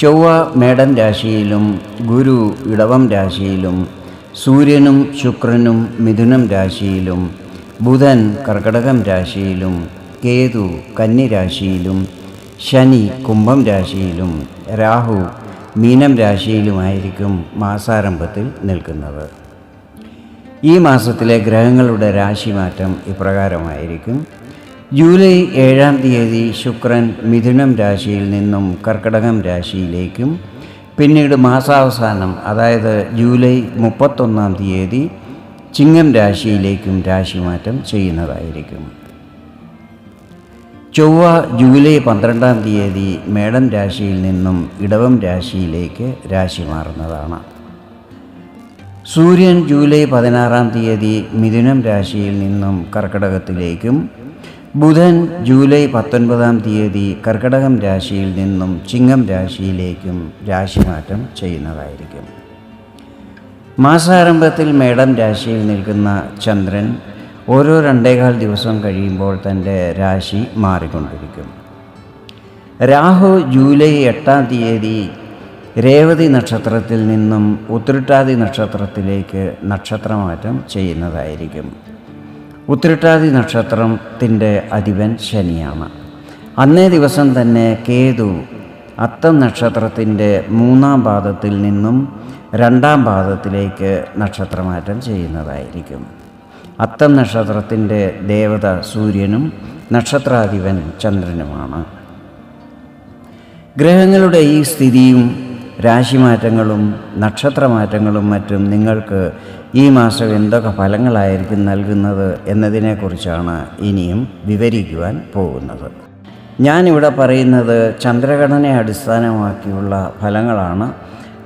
ചൊവ്വ മേടം രാശിയിലും ഗുരു ഇടവം രാശിയിലും സൂര്യനും ശുക്രനും മിഥുനം രാശിയിലും ബുധൻ കർക്കടകം രാശിയിലും കേതു കന്നി രാശിയിലും ശനി കുംഭം രാശിയിലും രാഹു മീനം രാശിയിലുമായിരിക്കും മാസാരംഭത്തിൽ നിൽക്കുന്നത്. ഈ മാസത്തിലെ ഗ്രഹങ്ങളുടെ രാശിമാറ്റം ഇപ്രകാരമായിരിക്കും. ജൂലൈ ഏഴാം തീയതി ശുക്രൻ മിഥുനം രാശിയിൽ നിന്നും കർക്കടകം രാശിയിലേക്കും പിന്നീട് മാസാവസാനം അതായത് ജൂലൈ മുപ്പത്തൊന്നാം തീയതി ചിങ്ങം രാശിയിലേക്കും രാശിമാറ്റം ചെയ്യുന്നതായിരിക്കും. ചൊവ്വ ജൂലൈ പന്ത്രണ്ടാം തീയതി മേടം രാശിയിൽ നിന്നും ഇടവം രാശിയിലേക്ക് രാശി മാറുന്നതാണ്. സൂര്യൻ ജൂലൈ പതിനാറാം തീയതി മിഥുനം രാശിയിൽ നിന്നും കർക്കടകത്തിലേക്കും ബുധൻ ജൂലൈ പത്തൊൻപതാം തീയതി കർക്കടകം രാശിയിൽ നിന്നും ചിങ്ങം രാശിയിലേക്കും രാശിമാറ്റം ചെയ്യുന്നതായിരിക്കും. മാസാരംഭത്തിൽ മേടം രാശിയിൽ നിൽക്കുന്ന ചന്ദ്രൻ ഓരോ രണ്ടേകാൽ ദിവസം കഴിയുമ്പോൾ തന്റെ രാശി മാറിക്കൊണ്ടിരിക്കും. രാഹു ജൂലൈ എട്ടാം തീയതി രേവതി നക്ഷത്രത്തിൽ നിന്നും ഉത്രട്ടാതി നക്ഷത്രത്തിലേക്ക് നക്ഷത്രമാറ്റം ചെയ്യുന്നതായിരിക്കും. ഉത്രട്ടാതി നക്ഷത്രത്തിന്റെ അധിപൻ ശനിയാണ്. അന്നേ ദിവസം തന്നെ കേതു അത്തം നക്ഷത്രത്തിന്റെ മൂന്നാം പാദത്തിൽ നിന്നും രണ്ടാം പാദത്തിലേക്ക് നക്ഷത്രമാറ്റം ചെയ്യുന്നതായിരിക്കും. അത്തം നക്ഷത്രത്തിന്റെ ദേവത സൂര്യനും നക്ഷത്രാധിപൻ ചന്ദ്രനുമാണ്. ഗ്രഹങ്ങളുടെ ഈ സ്ഥിതിയും രാശിമാറ്റങ്ങളും നക്ഷത്രമാറ്റങ്ങളും മറ്റും നിങ്ങൾക്ക് ഈ മാസം എന്തൊക്കെ ഫലങ്ങളായിരിക്കും നൽകുന്നത് എന്നതിനെക്കുറിച്ചാണ് ഇനിയും വിവരിക്കുവാൻ പോകുന്നത്. ഞാനിവിടെ പറയുന്നത് ചന്ദ്രഘടനയെ അടിസ്ഥാനമാക്കിയുള്ള ഫലങ്ങളാണ്.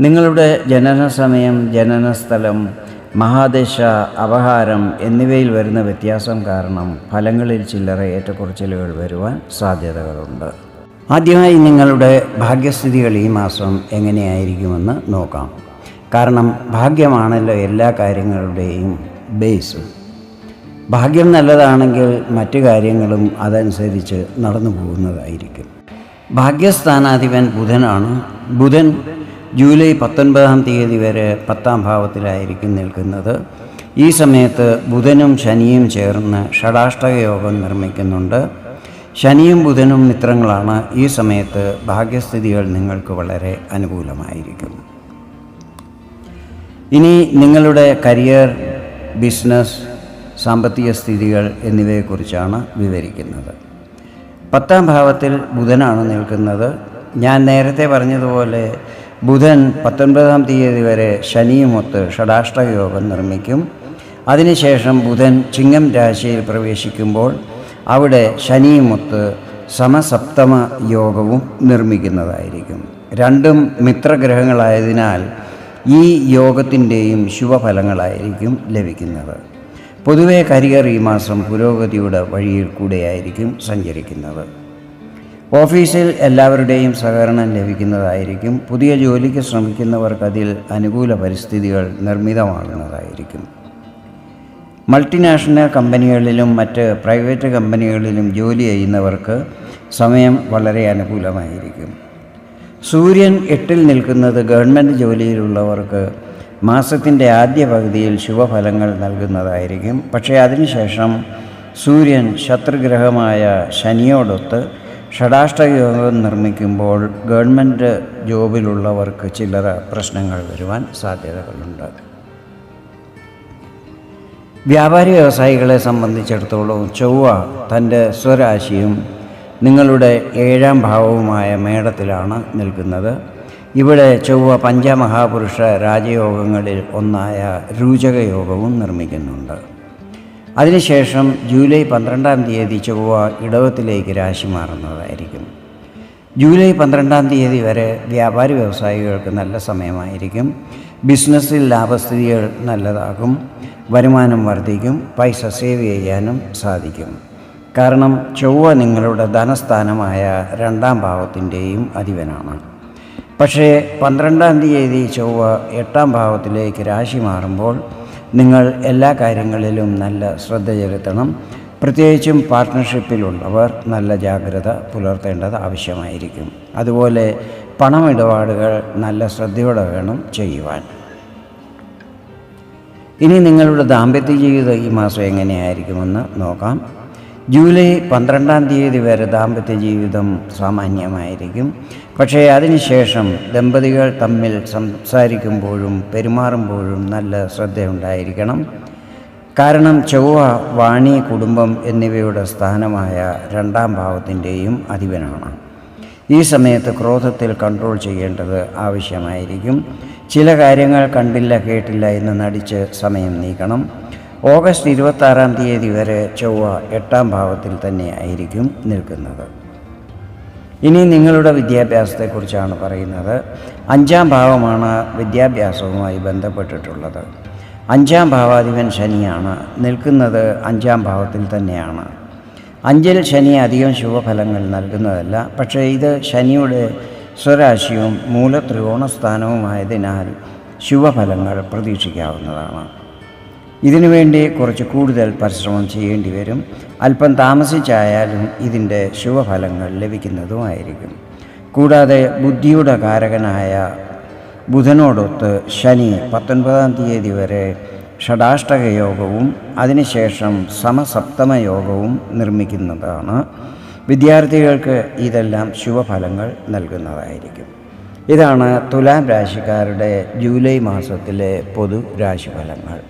നിങ്ങളുടെ ജനന സമയം ജനനസ്ഥലം മഹാദശ അപഹാരം എന്നിവയിൽ വരുന്ന വ്യത്യാസം കാരണം ഫലങ്ങളിൽ ചില്ലറ ഏറ്റക്കുറച്ചിലുകൾ വരുവാൻ സാധ്യതകളുണ്ട്. ആദ്യമായി നിങ്ങളുടെ ഭാഗ്യസ്ഥിതികൾ ഈ മാസം എങ്ങനെയായിരിക്കുമെന്ന് നോക്കാം. കാരണം ഭാഗ്യമാണല്ലോ എല്ലാ കാര്യങ്ങളുടെയും ബേസ് ഭാഗ്യം നല്ലതാണെങ്കിൽ മറ്റു കാര്യങ്ങളും അതനുസരിച്ച് നടന്നു പോകുന്നതായിരിക്കും. ഭാഗ്യസ്ഥാനാധിപൻ ബുധനാണ്. ബുധൻ ജൂലൈ പത്തൊൻപതാം തീയതി വരെ പത്താം ഭാവത്തിലായിരിക്കും നിൽക്കുന്നത്. ഈ സമയത്ത് ബുധനും ശനിയും ചേർന്ന് ഷടാഷ്ടക യോഗം നിർമ്മിക്കുന്നുണ്ട്. ശനിയും ബുധനും മിത്രങ്ങളാണ്. ഈ സമയത്ത് ഭാഗ്യസ്ഥിതികൾ നിങ്ങൾക്ക് വളരെ അനുകൂലമായിരിക്കും. ഇനി നിങ്ങളുടെ കരിയർ ബിസിനസ് സാമ്പത്തിക സ്ഥിതികൾ എന്നിവയെക്കുറിച്ചാണ് വിവരിക്കുന്നത്. പത്താം ഭാവത്തിൽ ബുധനാണ് നിൽക്കുന്നത്. ഞാൻ നേരത്തെ പറഞ്ഞതുപോലെ ബുധൻ പത്തൊൻപതാം തീയതി വരെ ശനിയുമൊത്ത് ഷടാഷ്ടക യോഗം നിർമ്മിക്കും. അതിനുശേഷം ബുധൻ ചിങ്ങം രാശിയിൽ പ്രവേശിക്കുമ്പോൾ അവിടെ ശനിയുമൊത്ത് സമസപ്തമ യോഗവും നിർമ്മിക്കുന്നതായിരിക്കും. രണ്ടും മിത്രഗ്രഹങ്ങളായതിനാൽ ഈ യോഗത്തിന്റെയും ശുഭഫലങ്ങളായിരിക്കും ലഭിക്കുന്നത്. പൊതുവെ കരിയർ ഈ മാസം പുരോഗതിയുടെ വഴിയിൽ കൂടെയായിരിക്കും സഞ്ചരിക്കുന്നത്. ഓഫീസിൽ എല്ലാവരുടെയും സഹകരണം ലഭിക്കുന്നതായിരിക്കും. പുതിയ ജോലിക്ക് ശ്രമിക്കുന്നവർക്ക് അതിൽ അനുകൂല പരിസ്ഥിതികൾ നിർമ്മിതമാകുന്നതായിരിക്കും. മൾട്ടിനാഷണൽ കമ്പനികളിലും മറ്റ് പ്രൈവറ്റ് കമ്പനികളിലും ജോലി ചെയ്യുന്നവർക്ക് സമയം വളരെ അനുകൂലമായിരിക്കും. സൂര്യൻ എട്ടിൽ നിൽക്കുന്നത് ഗവൺമെന്റ് ജോലിയിലുള്ളവർക്ക് മാസത്തിന്റെ ആദ്യ പകുതിയിൽ ശുഭഫലങ്ങൾ നൽകുന്നതായിരിക്കും. പക്ഷേ അതിനുശേഷം സൂര്യൻ ശത്രുഗ്രഹമായ ശനിയോടൊത്ത് ഷടാഷ്ടയോഗം നിർമ്മിക്കുമ്പോൾ ഗവൺമെന്റ് ജോബിലുള്ളവർക്ക് ചില്ലറ പ്രശ്നങ്ങൾ വരുവാൻ സാധ്യതകളുണ്ട്. വ്യാപാരി വ്യവസായികളെ സംബന്ധിച്ചിടത്തോളം ചൊവ്വ തന്റെ സ്വരാശിയും നിങ്ങളുടെ ഏഴാം ഭാവവുമായ മേടത്തിലാണ് നിൽക്കുന്നത്. ഇവിടെ ചൊവ്വ പഞ്ചമഹാപുരുഷ രാജയോഗങ്ങളിൽ ഒന്നായ രൂചകയോഗവും നിർമ്മിക്കുന്നുണ്ട്. അതിനുശേഷം ജൂലൈ പന്ത്രണ്ടാം തീയതി ചൊവ്വ ഇടവത്തിലേക്ക് രാശി മാറുന്നതായിരിക്കും. ജൂലൈ പന്ത്രണ്ടാം തീയതി വരെ വ്യാപാരി വ്യവസായികൾക്ക് നല്ല സമയമായിരിക്കും. ബിസിനസ്സിൽ ലാഭസ്ഥിതികൾ നല്ലതാകും. വരുമാനം വർദ്ധിക്കും. പൈസ സേവ് ചെയ്യാനും സാധിക്കും. കാരണം ചൊവ്വ നിങ്ങളുടെ ധനസ്ഥാനമായ രണ്ടാം ഭാവത്തിന്റെയും അധിപനാണ്. പക്ഷേ പന്ത്രണ്ടാം തീയതി ചൊവ്വ എട്ടാം ഭാവത്തിലേക്ക് രാശി മാറുമ്പോൾ നിങ്ങൾ എല്ലാ കാര്യങ്ങളിലും നല്ല ശ്രദ്ധ ചെലുത്തണം. പ്രത്യേകിച്ചും പാർട്ട്ണർഷിപ്പിലുള്ളവർ നല്ല ജാഗ്രത പുലർത്തേണ്ടത് ആവശ്യമായിരിക്കും. അതുപോലെ പണമിടപാടുകൾ നല്ല ശ്രദ്ധയോടെ വേണം ചെയ്യുവാൻ. ഇനി നിങ്ങളുടെ ദാമ്പത്യ ജീവിതം ഈ മാസം എങ്ങനെയായിരിക്കുമെന്ന് നോക്കാം. ജൂലൈ പന്ത്രണ്ടാം തീയതി വരെ ദാമ്പത്യ ജീവിതം സാമാന്യമായിരിക്കും. പക്ഷേ അതിനുശേഷം ദമ്പതികൾ തമ്മിൽ സംസാരിക്കുമ്പോഴും പെരുമാറുമ്പോഴും നല്ല ശ്രദ്ധയുണ്ടായിരിക്കണം. കാരണം ചൊവ്വ വാണി കുടുംബം എന്നിവയുടെ സ്ഥാനമായ രണ്ടാം ഭാവത്തിന്റെയും അധിപനാണ്. ഈ സമയത്ത് ക്രോധത്തിൽ കൺട്രോൾ ചെയ്യേണ്ടത് ആവശ്യമായിരിക്കും. ചില കാര്യങ്ങൾ കണ്ടില്ല കേട്ടില്ല എന്ന് നടിച്ച് സമയം നീക്കണം. ഓഗസ്റ്റ് ഇരുപത്താറാം തീയതി വരെ ചൊവ്വ എട്ടാം ഭാവത്തിൽ തന്നെ ആയിരിക്കും നിൽക്കുന്നത്. ഇനി നിങ്ങളുടെ വിദ്യാഭ്യാസത്തെക്കുറിച്ചാണ് പറയുന്നത്. അഞ്ചാം ഭാവമാണ് വിദ്യാഭ്യാസവുമായി ബന്ധപ്പെട്ടിട്ടുള്ളത്. അഞ്ചാം ഭാവാധിപൻ ശനിയാണ്. നിൽക്കുന്നത് അഞ്ചാം ഭാവത്തിൽ തന്നെയാണ്. അഞ്ചിൽ ശനി അധികം ശുഭഫലങ്ങൾ നൽകുന്നതല്ല. പക്ഷേ ഇത് ശനിയുടെ സ്വരാശിയും മൂലത്രികോണസ്ഥാനവുമായതിനാൽ ശുഭഫലങ്ങൾ പ്രതീക്ഷിക്കാവുന്നതാണ്. ഇതിനുവേണ്ടി കുറച്ച് കൂടുതൽ പരിശ്രമം ചെയ്യേണ്ടി വരും. അല്പം താമസിച്ചായാലും ഇതിന്റെ ശുഭഫലങ്ങൾ ലഭിക്കുന്നതുമായിരിക്കും. കൂടാതെ ബുദ്ധിയുടെ കാരകനായ ബുധനോടൊത്ത് ശനി പത്തൊൻപതാം തീയതി വരെ ഷടാഷ്ടക യോഗവും അതിനുശേഷം സമസപ്തമ യോഗവും നിർമ്മിക്കുന്നതാണ്. വിദ്യാർത്ഥികൾക്ക് ഇതെല്ലാം ശുഭഫലങ്ങൾ നൽകുന്നതായിരിക്കും. ഇതാണ് തുലാം രാശിക്കാരുടെ ജൂലൈ മാസത്തിലെ പൊതു രാശിഫലങ്ങൾ.